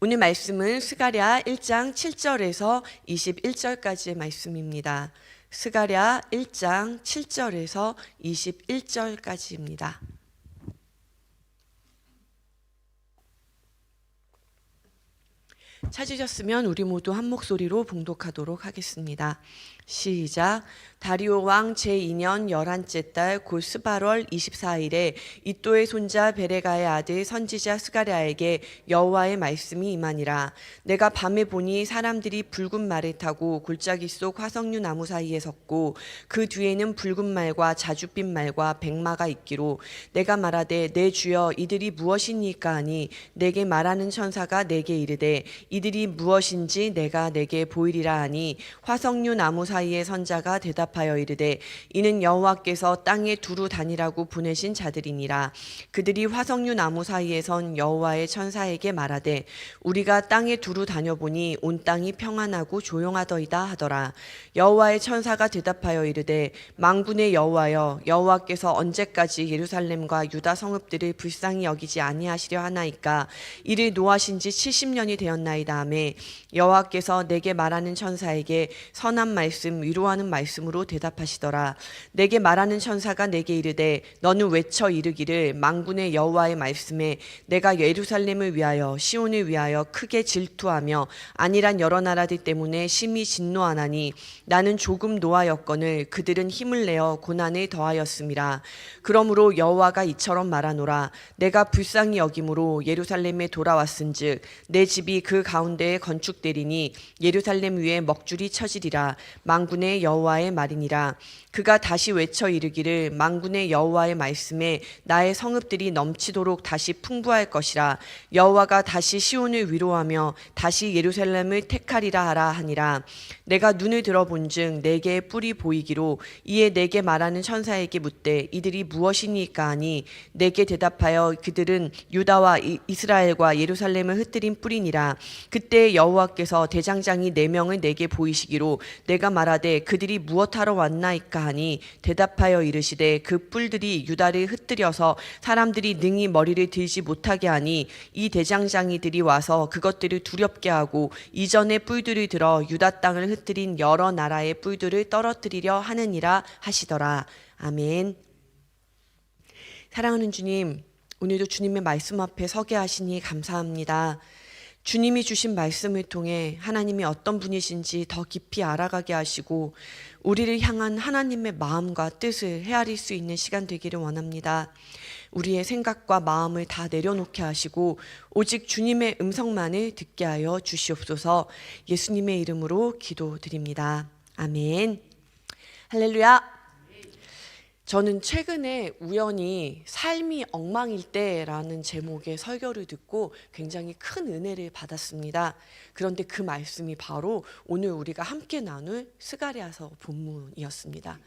오늘 말씀은 스가랴 1장 7절에서 21절까지의 말씀입니다. 스가랴 1장 7절에서 21절까지입니다. 찾으셨으면 우리 모두 한 목소리로 봉독하도록 하겠습니다. 시작. 다리오 왕 제2년 열한째 달곧 스바월 24일에 이또의 손자 베레가의 아들 선지자 스가랴에게 여호와의 말씀이 임하니라. 내가 밤에 보니 사람들이 붉은 말을 타고 골짜기 속 화석류 나무 사이에 섰고 그 뒤에는 붉은 말과 자줏빛 말과 백마가 있기로 내가 말하되 내 주여 이들이 무엇이니까 하니 내게 말하는 천사가 내게 이르되 이들이 무엇인지 내가 내게 보이리라 하니 화석류 나무 사이의 선자가 대답 하여 이르되 이는 여호와께서 땅에 두루 다니라고 보내신 자들이니라. 그들이 화석류 나무 사이에 선 여호와의 천사에게 말하되 우리가 땅에 두루 다녀보니 온 땅이 평안하고 조용하더이다 하더라. 여호와의 천사가 대답하여 이르되 망군의 여호와여 여호와께서 언제까지 예루살렘과 유다 성읍들을 불쌍히 여기지 아니하시려 하나이까? 이를 노하신 지 70년이 되었나이다 하매 여호와께서 내게 말하는 천사에게 선한 말씀 위로하는 말씀으로 대답하시더라. 내게 말하는 천사가 내게 이르되 너는 외쳐 이르기를 망군의 여호와의 말씀에 내가 예루살렘을 위하여 시온을 위하여 크게 질투하며 아니란 여러 나라들 때문에 심히 진노하나니 나는 조금 노하였거늘 그들은 힘을 내어 고난을 더하였음이라 그러므로 여호와가 이처럼 말하노라. 내가 불쌍히 여김으로 예루살렘에 돌아왔은즉 내 집이 그 가운데에 건축되리니 예루살렘 위에 먹줄이 쳐지리라. 망군의 여호와의 말 이니라 그가 다시 외쳐 이르기를 망군의 여호와의 말씀에 나의 성읍들이 넘치도록 다시 풍부할 것이라. 여호와가 다시 시온을 위로하며 다시 예루살렘을 택하리라 하라 하니라. 내가 눈을 들어본즉 내게 뿔이 보이기로 이에 내게 말하는 천사에게 묻되 이들이 무엇이니까 하니? 내게 대답하여 그들은 유다와 이- 이스라엘과 예루살렘을 흩뜨린 뿔이니라. 그때 여호와께서 대장장이 네 명을 내게 보이시기로 내가 말하되 그들이 무엇하러 왔나이까 하니 대답하여 이르시되 그 뿔들이 유다를 흩뜨려서 사람들이 능히 머리를 들지 못하게 하니 이 대장장이들이 와서 그것들을 두렵게 하고 이전의 뿔들을 들어 유다 땅을 흩뜨린 여러 나라의 뿔들을 떨어뜨리려 하느니라 하시더라 아멘. 사랑하는 주님, 오늘도 주님의 말씀 앞에 서게 하시니 감사합니다. 주님이 주신 말씀을 통해 하나님이 어떤 분이신지 더 깊이 알아가게 하시고 우리를 향한 하나님의 마음과 뜻을 헤아릴 수 있는 시간 되기를 원합니다. 우리의 생각과 마음을 다 내려놓게 하시고 오직 주님의 음성만을 듣게 하여 주시옵소서 예수님의 이름으로 기도드립니다. 아멘. 할렐루야. 저는 최근에 우연히 삶이 엉망일 때라는 제목의 설교를 듣고 굉장히 큰 은혜를 받았습니다. 그런데 그 말씀이 바로 오늘 우리가 함께 나눌 스가랴서 본문이었습니다.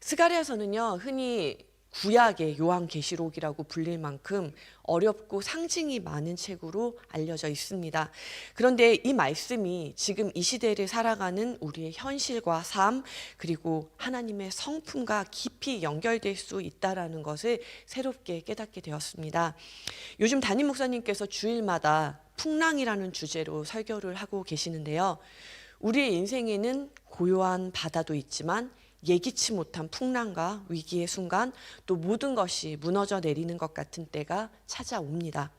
스가랴서는요, 흔히 구약의 요한계시록이라고 불릴 만큼 어렵고 상징이 많은 책으로 알려져 있습니다. 그런데 이 말씀이 지금 이 시대를 살아가는 우리의 현실과 삶 그리고 하나님의 성품과 깊이 연결될 수 있다라는 것을 새롭게 깨닫게 되었습니다. 요즘 담임 목사님께서 주일마다 풍랑이라는 주제로 설교를 하고 계시는데요. 우리의 인생에는 고요한 바다도 있지만 예기치 못한 풍랑과 위기의 순간 또 모든 것이 무너져 내리는 것 같은 때가 찾아옵니다.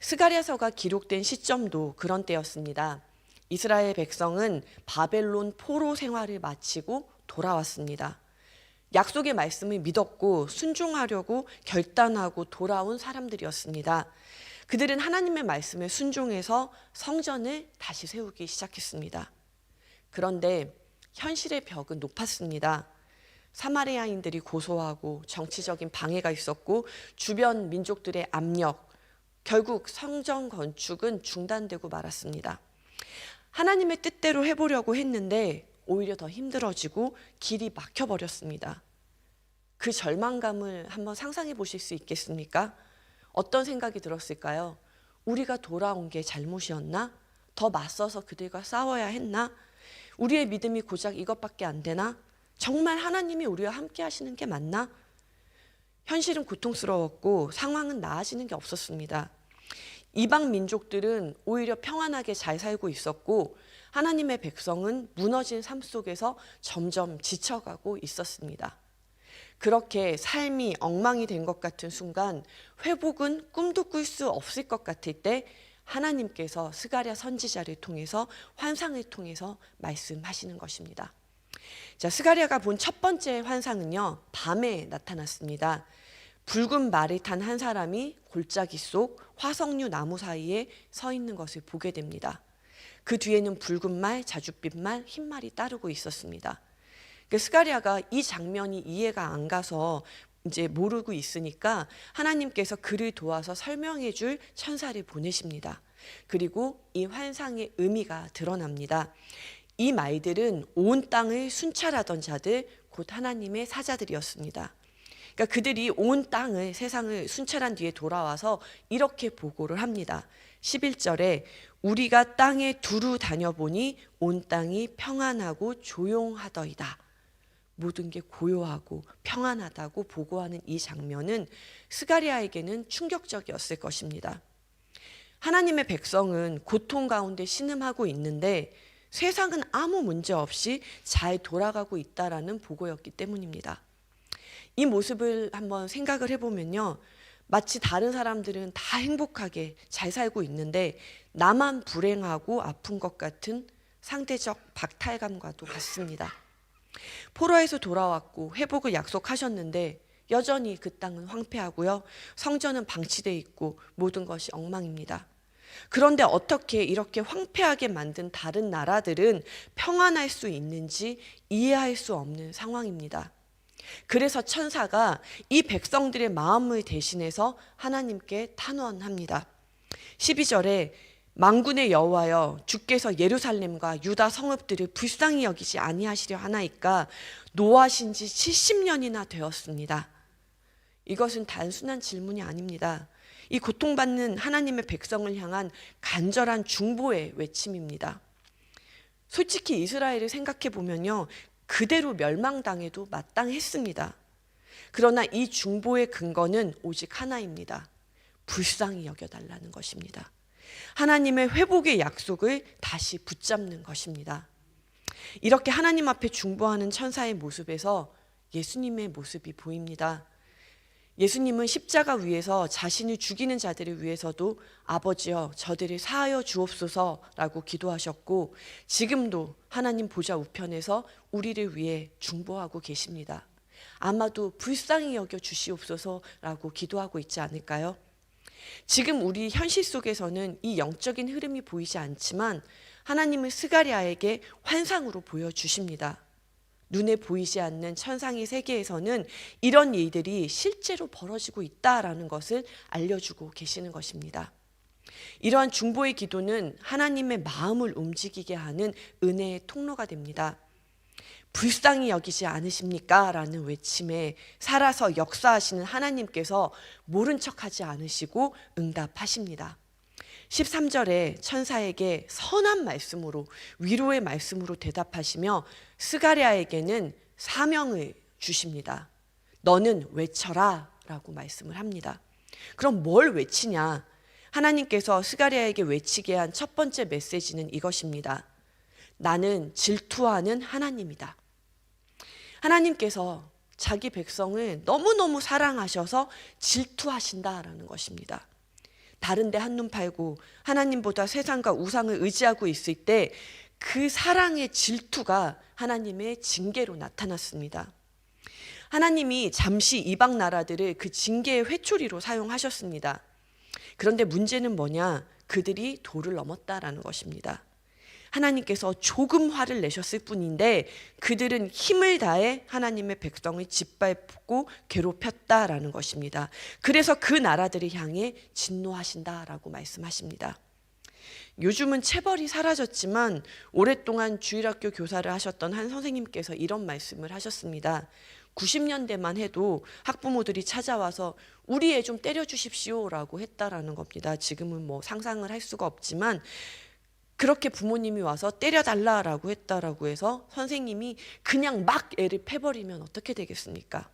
스가랴서가 기록된 시점도 그런 때였습니다. 이스라엘 백성은 바벨론 포로 생활을 마치고 돌아왔습니다. 약속의 말씀을 믿었고 순종하려고 결단하고 돌아온 사람들이었습니다. 그들은 하나님의 말씀에 순종해서 성전을 다시 세우기 시작했습니다. 그런데 현실의 벽은 높았습니다. 사마리아인들이 고소하고 정치적인 방해가 있었고 주변 민족들의 압력, 결국 성전 건축은 중단되고 말았습니다. 하나님의 뜻대로 해보려고 했는데 오히려 더 힘들어지고 길이 막혀버렸습니다. 그 절망감을 한번 상상해 보실 수 있겠습니까? 어떤 생각이 들었을까요? 우리가 돌아온 게 잘못이었나? 더 맞서서 그들과 싸워야 했나? 우리의 믿음이 고작 이것밖에 안 되나? 정말 하나님이 우리와 함께 하시는 게 맞나? 현실은 고통스러웠고 상황은 나아지는 게 없었습니다. 이방 민족들은 오히려 평안하게 잘 살고 있었고 하나님의 백성은 무너진 삶 속에서 점점 지쳐가고 있었습니다. 그렇게 삶이 엉망이 된 것 같은 순간 회복은 꿈도 꿀 수 없을 것 같을 때 하나님께서 스가랴 선지자를 통해서 환상을 통해서 말씀하시는 것입니다. 자, 스가랴가 본 첫 번째 환상은요. 밤에 나타났습니다. 붉은 말을 탄 한 사람이 골짜기 속 화석류 나무 사이에 서 있는 것을 보게 됩니다. 그 뒤에는 붉은 말, 자줏빛 말, 흰 말이 따르고 있었습니다. 그 스가랴가 이 장면이 이해가 안 가서 이제 모르고 있으니까 하나님께서 그를 도와서 설명해 줄 천사를 보내십니다. 그리고 이 환상의 의미가 드러납니다. 이 말들은 온 땅을 순찰하던 자들 곧 하나님의 사자들이었습니다. 그러니까 그들이 온 땅을 세상을 순찰한 뒤에 돌아와서 이렇게 보고를 합니다. 11절에 우리가 땅에 두루 다녀보니 온 땅이 평안하고 조용하더이다. 모든 게 고요하고 평안하다고 보고하는 이 장면은 스가리아에게는 충격적이었을 것입니다. 하나님의 백성은 고통 가운데 신음하고 있는데 세상은 아무 문제 없이 잘 돌아가고 있다라는 보고였기 때문입니다. 이 모습을 한번 생각을 해보면요. 마치 다른 사람들은 다 행복하게 잘 살고 있는데 나만 불행하고 아픈 것 같은 상대적 박탈감과도 같습니다. 포로에서 돌아왔고 회복을 약속하셨는데 여전히 그 땅은 황폐하고요. 성전은 방치돼 있고 모든 것이 엉망입니다. 그런데 어떻게 이렇게 황폐하게 만든 다른 나라들은 평안할 수 있는지 이해할 수 없는 상황입니다. 그래서 천사가 이 백성들의 마음을 대신해서 하나님께 탄원합니다. 12절에 망군의 여호와여 주께서 예루살렘과 유다 성읍들을 불쌍히 여기지 아니하시려 하나이까 노하신 지 70년이나 되었습니다. 이것은 단순한 질문이 아닙니다. 이 고통받는 하나님의 백성을 향한 간절한 중보의 외침입니다. 솔직히 이스라엘을 생각해 보면요. 그대로 멸망당해도 마땅했습니다. 그러나 이 중보의 근거는 오직 하나입니다. 불쌍히 여겨달라는 것입니다. 하나님의 회복의 약속을 다시 붙잡는 것입니다. 이렇게 하나님 앞에 중보하는 천사의 모습에서 예수님의 모습이 보입니다. 예수님은 십자가 위에서 자신을 죽이는 자들을 위해서도 아버지여 저들을 사하여 주옵소서라고 기도하셨고 지금도 하나님 보좌 우편에서 우리를 위해 중보하고 계십니다. 아마도 불쌍히 여겨 주시옵소서라고 기도하고 있지 않을까요? 지금 우리 현실 속에서는 이 영적인 흐름이 보이지 않지만 하나님은 스가리아에게 환상으로 보여주십니다. 눈에 보이지 않는 천상의 세계에서는 이런 일들이 실제로 벌어지고 있다라는 것을 알려주고 계시는 것입니다. 이러한 중보의 기도는 하나님의 마음을 움직이게 하는 은혜의 통로가 됩니다. 불쌍히 여기지 않으십니까? 라는 외침에 살아서 역사하시는 하나님께서 모른 척하지 않으시고 응답하십니다. 13절에 천사에게 선한 말씀으로 위로의 말씀으로 대답하시며 스가랴에게는 사명을 주십니다. 너는 외쳐라 라고 말씀을 합니다. 그럼 뭘 외치냐? 하나님께서 스가랴에게 외치게 한 첫 번째 메시지는 이것입니다. 나는 질투하는 하나님이다. 하나님께서 자기 백성을 너무너무 사랑하셔서 질투하신다라는 것입니다. 다른데 한눈 팔고 하나님보다 세상과 우상을 의지하고 있을 때 그 사랑의 질투가 하나님의 징계로 나타났습니다. 하나님이 잠시 이방 나라들을 그 징계의 회초리로 사용하셨습니다. 그런데 문제는 뭐냐? 그들이 도를 넘었다라는 것입니다. 하나님께서 조금 화를 내셨을 뿐인데 그들은 힘을 다해 하나님의 백성을 짓밟고 괴롭혔다라는 것입니다. 그래서 그 나라들을 향해 진노하신다라고 말씀하십니다. 요즘은 체벌이 사라졌지만 오랫동안 주일학교 교사를 하셨던 한 선생님께서 이런 말씀을 하셨습니다. 90년대만 해도 학부모들이 찾아와서 우리 애 좀 때려 주십시오라고 했다라는 겁니다. 지금은 뭐 상상을 할 수가 없지만 그렇게 부모님이 와서 때려달라라고 했다라고 해서 선생님이 그냥 막 애를 패버리면 어떻게 되겠습니까?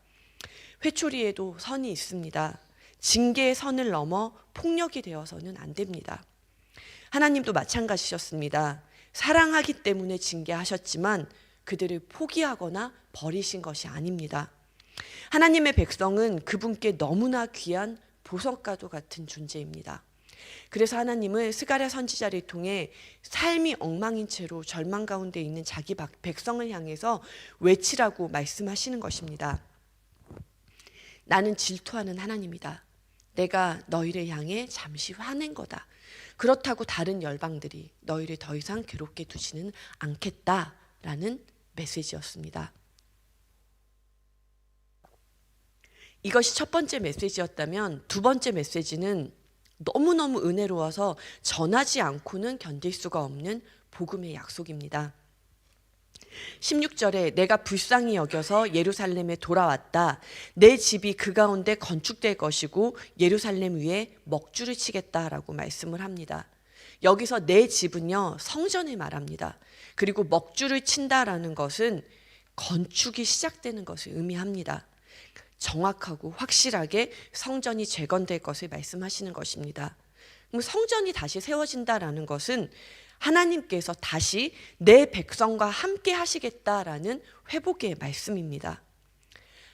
회초리에도 선이 있습니다. 징계의 선을 넘어 폭력이 되어서는 안 됩니다. 하나님도 마찬가지셨습니다. 사랑하기 때문에 징계하셨지만 그들을 포기하거나 버리신 것이 아닙니다. 하나님의 백성은 그분께 너무나 귀한 보석과도 같은 존재입니다. 그래서 하나님은 스가랴 선지자를 통해 삶이 엉망인 채로 절망 가운데 있는 자기 박- 백성을 향해서 외치라고 말씀하시는 것입니다. 나는 질투하는 하나님이다. 내가 너희를 향해 잠시 화낸 거다. 그렇다고 다른 열방들이 너희를 더 이상 괴롭게 두지는 않겠다라는 메시지였습니다. 이것이 첫 번째 메시지였다면 두 번째 메시지는 너무너무 은혜로워서 전하지 않고는 견딜 수가 없는 복음의 약속입니다. 16절에 내가 불쌍히 여겨서 예루살렘에 돌아왔다. 내 집이 그 가운데 건축될 것이고 예루살렘 위에 먹주를 치겠다라고 말씀을 합니다. 여기서 내 집은요 성전을 말합니다. 그리고 먹주를 친다라는 것은 건축이 시작되는 것을 의미합니다. 정확하고 확실하게 성전이 재건될 것을 말씀하시는 것입니다. 그럼 성전이 다시 세워진다라는 것은 하나님께서 다시 내 백성과 함께 하시겠다라는 회복의 말씀입니다.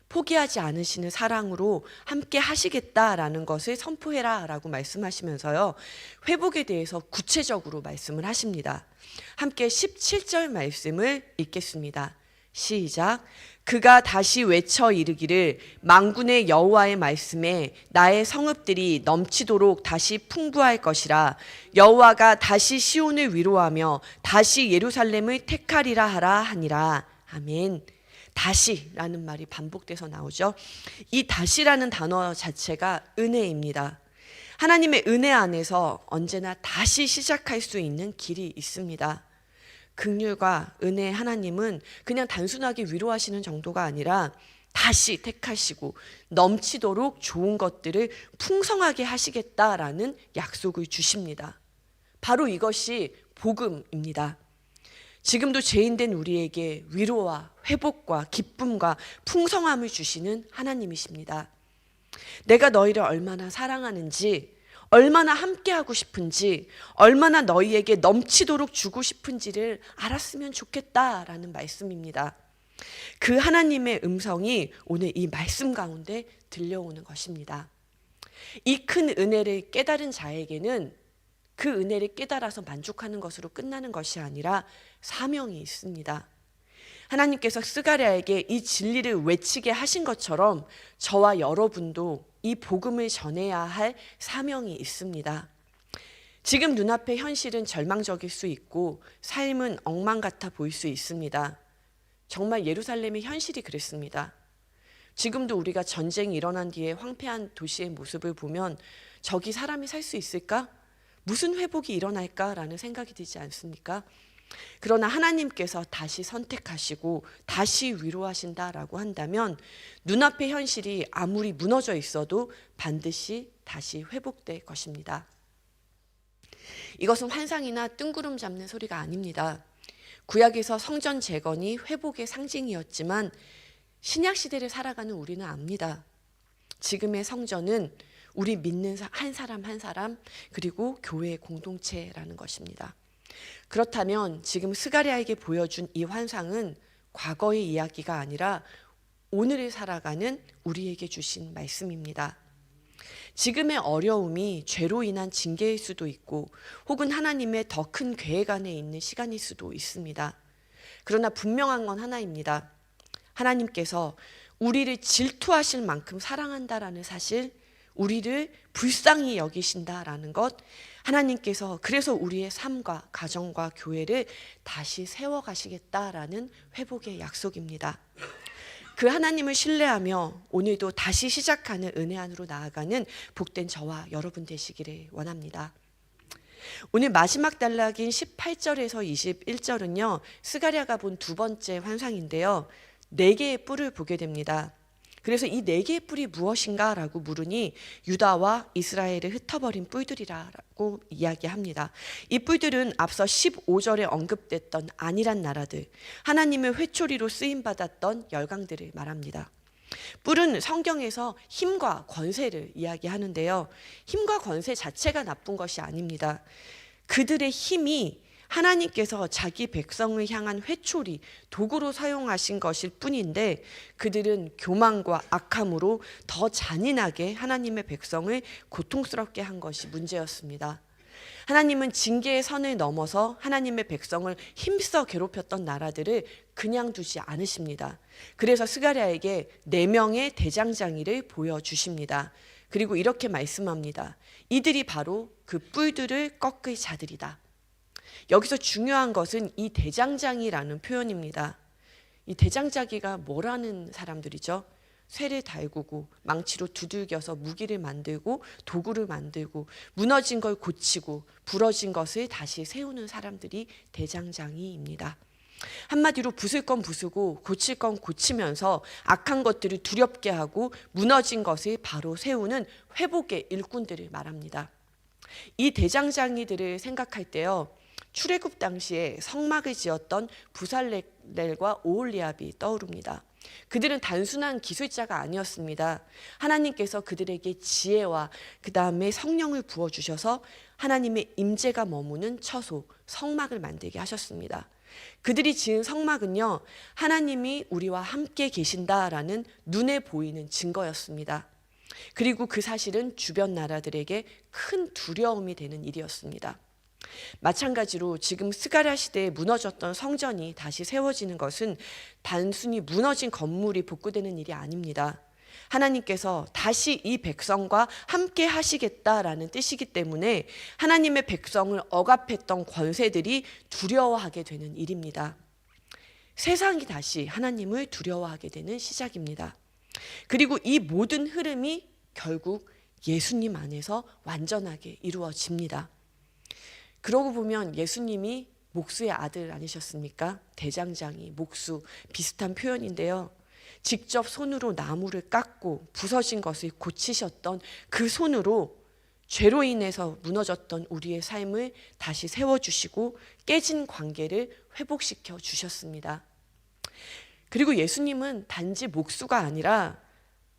포기하지 않으시는 사랑으로 함께 하시겠다라는 것을 선포해라 라고 말씀하시면서요. 회복에 대해서 구체적으로 말씀을 하십니다. 함께 17절 말씀을 읽겠습니다. 시작. 그가 다시 외쳐 이르기를 망군의 여호와의 말씀에 나의 성읍들이 넘치도록 다시 풍부할 것이라 여호와가 다시 시온을 위로하며 다시 예루살렘을 택하리라 하라 하니라 아멘. 다시라는 말이 반복돼서 나오죠. 이 다시라는 단어 자체가 은혜입니다. 하나님의 은혜 안에서 언제나 다시 시작할 수 있는 길이 있습니다. 극률과 은혜 하나님은 그냥 단순하게 위로하시는 정도가 아니라 다시 택하시고 넘치도록 좋은 것들을 풍성하게 하시겠다라는 약속을 주십니다. 바로 이것이 복음입니다. 지금도 죄인된 우리에게 위로와 회복과 기쁨과 풍성함을 주시는 하나님이십니다. 내가 너희를 얼마나 사랑하는지, 얼마나 함께하고 싶은지, 얼마나 너희에게 넘치도록 주고 싶은지를 알았으면 좋겠다라는 말씀입니다. 그 하나님의 음성이 오늘 이 말씀 가운데 들려오는 것입니다. 이 큰 은혜를 깨달은 자에게는 그 은혜를 깨달아서 만족하는 것으로 끝나는 것이 아니라 사명이 있습니다. 하나님께서 스가랴에게 이 진리를 외치게 하신 것처럼 저와 여러분도 이 복음을 전해야 할 사명이 있습니다. 지금 눈앞의 현실은 절망적일 수 있고 삶은 엉망 같아 보일 수 있습니다. 정말 예루살렘의 현실이 그랬습니다. 지금도 우리가 전쟁이 일어난 뒤에 황폐한 도시의 모습을 보면 저기 사람이 살 수 있을까? 무슨 회복이 일어날까라는 생각이 들지 않습니까? 그러나 하나님께서 다시 선택하시고 다시 위로하신다라고 한다면 눈앞의 현실이 아무리 무너져 있어도 반드시 다시 회복될 것입니다. 이것은 환상이나 뜬구름 잡는 소리가 아닙니다. 구약에서 성전 재건이 회복의 상징이었지만 신약 시대를 살아가는 우리는 압니다. 지금의 성전은 우리 믿는 한 사람 한 사람 그리고 교회의 공동체라는 것입니다. 그렇다면 지금 스가랴에게 보여준 이 환상은 과거의 이야기가 아니라 오늘을 살아가는 우리에게 주신 말씀입니다. 지금의 어려움이 죄로 인한 징계일 수도 있고 혹은 하나님의 더 큰 계획 안에 있는 시간일 수도 있습니다. 그러나 분명한 건 하나입니다. 하나님께서 우리를 질투하실 만큼 사랑한다라는 사실, 우리를 불쌍히 여기신다라는 것, 하나님께서 그래서 우리의 삶과 가정과 교회를 다시 세워 가시겠다라는 회복의 약속입니다. 그 하나님을 신뢰하며 오늘도 다시 시작하는 은혜 안으로 나아가는 복된 저와 여러분 되시기를 원합니다. 오늘 마지막 단락인 18절에서 21절은요, 스가랴가 본 두 번째 환상인데요. 네 개의 뿔을 보게 됩니다. 그래서 이 네 개의 뿔이 무엇인가라고 물으니 유다와 이스라엘을 흩어버린 뿔들이라고 이야기합니다. 이 뿔들은 앞서 15절에 언급됐던 안이란 나라들, 하나님의 회초리로 쓰임 받았던 열강들을 말합니다. 뿔은 성경에서 힘과 권세를 이야기하는데요. 힘과 권세 자체가 나쁜 것이 아닙니다. 그들의 힘이 하나님께서 자기 백성을 향한 회초리, 도구로 사용하신 것일 뿐인데 그들은 교만과 악함으로 더 잔인하게 하나님의 백성을 고통스럽게 한 것이 문제였습니다. 하나님은 징계의 선을 넘어서 하나님의 백성을 힘써 괴롭혔던 나라들을 그냥 두지 않으십니다. 그래서 스가랴에게 네 명의 대장장이를 보여 주십니다. 그리고 이렇게 말씀합니다. 이들이 바로 그 뿔들을 꺾을 자들이다. 여기서 중요한 것은 이 대장장이라는 표현입니다. 이 대장장이가 뭐라는 사람들이죠? 쇠를 달구고 망치로 두들겨서 무기를 만들고 도구를 만들고 무너진 걸 고치고 부러진 것을 다시 세우는 사람들이 대장장이입니다. 한마디로 부술 건 부수고 고칠 건 고치면서 악한 것들을 두렵게 하고 무너진 것을 바로 세우는 회복의 일꾼들을 말합니다. 이 대장장이들을 생각할 때요. 출애굽 당시에 성막을 지었던 부살렐과 오홀리압이 떠오릅니다. 그들은 단순한 기술자가 아니었습니다. 하나님께서 그들에게 지혜와 그 다음에 성령을 부어 주셔서 하나님의 임재가 머무는 처소 성막을 만들게 하셨습니다. 그들이 지은 성막은요 하나님이 우리와 함께 계신다라는 눈에 보이는 증거였습니다. 그리고 그 사실은 주변 나라들에게 큰 두려움이 되는 일이었습니다. 마찬가지로 지금 스가랴 시대에 무너졌던 성전이 다시 세워지는 것은 단순히 무너진 건물이 복구되는 일이 아닙니다. 하나님께서 다시 이 백성과 함께 하시겠다라는 뜻이기 때문에 하나님의 백성을 억압했던 권세들이 두려워하게 되는 일입니다. 세상이 다시 하나님을 두려워하게 되는 시작입니다. 그리고 이 모든 흐름이 결국 예수님 안에서 완전하게 이루어집니다. 그러고 보면 예수님이 목수의 아들 아니셨습니까? 대장장이, 목수 비슷한 표현인데요. 직접 손으로 나무를 깎고 부서진 것을 고치셨던 그 손으로 죄로 인해서 무너졌던 우리의 삶을 다시 세워주시고 깨진 관계를 회복시켜 주셨습니다. 그리고 예수님은 단지 목수가 아니라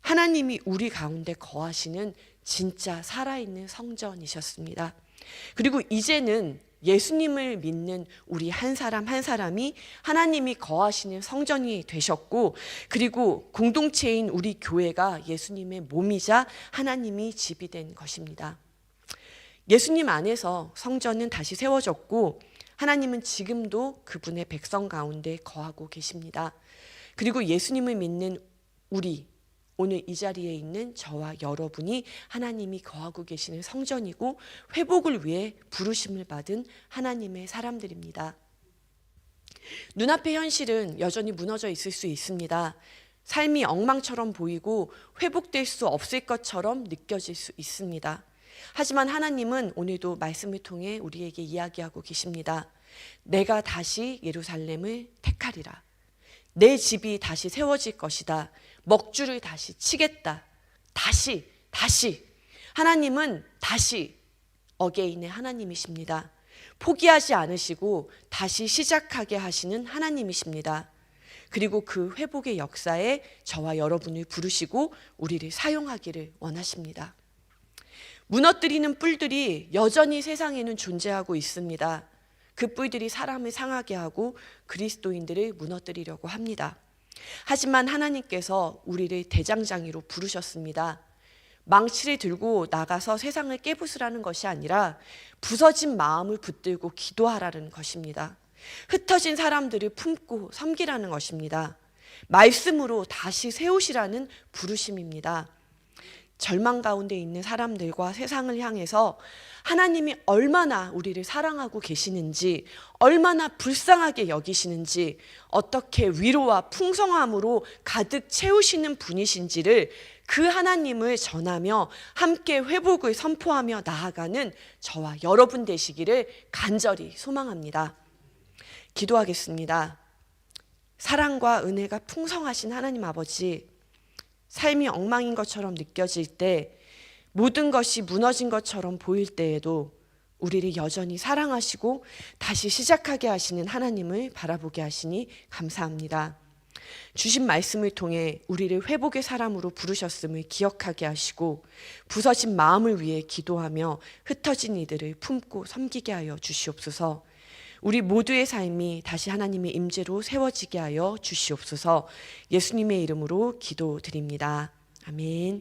하나님이 우리 가운데 거하시는 진짜 살아있는 성전이셨습니다. 그리고 이제는 예수님을 믿는 우리 한 사람 한 사람이 하나님이 거하시는 성전이 되셨고 그리고 공동체인 우리 교회가 예수님의 몸이자 하나님이 집이 된 것입니다. 예수님 안에서 성전은 다시 세워졌고 하나님은 지금도 그분의 백성 가운데 거하고 계십니다. 그리고 예수님을 믿는 우리 오늘 이 자리에 있는 저와 여러분이 하나님이 거하고 계시는 성전이고 회복을 위해 부르심을 받은 하나님의 사람들입니다. 눈앞의 현실은 여전히 무너져 있을 수 있습니다. 삶이 엉망처럼 보이고 회복될 수 없을 것처럼 느껴질 수 있습니다. 하지만 하나님은 오늘도 말씀을 통해 우리에게 이야기하고 계십니다. 내가 다시 예루살렘을 택하리라. 내 집이 다시 세워질 것이다. 먹줄을 다시 치겠다. 다시, 다시. 하나님은 다시 어게인의 하나님이십니다. 포기하지 않으시고 다시 시작하게 하시는 하나님이십니다. 그리고 그 회복의 역사에 저와 여러분을 부르시고 우리를 사용하기를 원하십니다. 무너뜨리는 뿔들이 여전히 세상에는 존재하고 있습니다. 그 뿔들이 사람을 상하게 하고 그리스도인들을 무너뜨리려고 합니다. 하지만 하나님께서 우리를 대장장이로 부르셨습니다. 망치를 들고 나가서 세상을 깨부수라는 것이 아니라 부서진 마음을 붙들고 기도하라는 것입니다. 흩어진 사람들을 품고 섬기라는 것입니다. 말씀으로 다시 세우시라는 부르심입니다. 절망 가운데 있는 사람들과 세상을 향해서 하나님이 얼마나 우리를 사랑하고 계시는지, 얼마나 불쌍하게 여기시는지, 어떻게 위로와 풍성함으로 가득 채우시는 분이신지를 그 하나님을 전하며 함께 회복을 선포하며 나아가는 저와 여러분 되시기를 간절히 소망합니다. 기도하겠습니다. 사랑과 은혜가 풍성하신 하나님 아버지, 삶이 엉망인 것처럼 느껴질 때 모든 것이 무너진 것처럼 보일 때에도 우리를 여전히 사랑하시고 다시 시작하게 하시는 하나님을 바라보게 하시니 감사합니다. 주신 말씀을 통해 우리를 회복의 사람으로 부르셨음을 기억하게 하시고 부서진 마음을 위해 기도하며 흩어진 이들을 품고 섬기게 하여 주시옵소서. 우리 모두의 삶이 다시 하나님의 임재로 세워지게 하여 주시옵소서. 예수님의 이름으로 기도드립니다. 아멘.